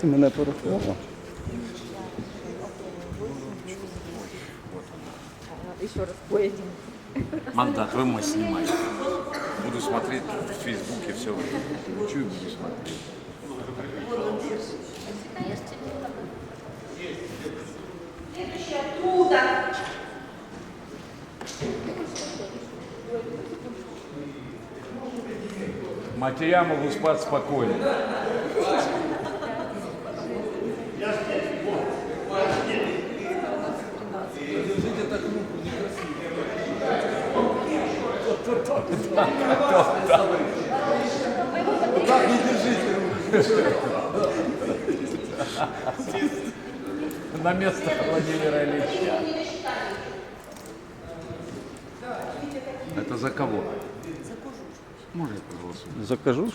Ти мене порахувала. Еще раз поедем. Мандат вы мой снимаете. Буду смотреть в Фейсбуке все. Хочу и буду смотреть. Матеря могу спать спокойно. На место Владимира Ильича. Это за кого? Может, пожалуйста. Закажу ж?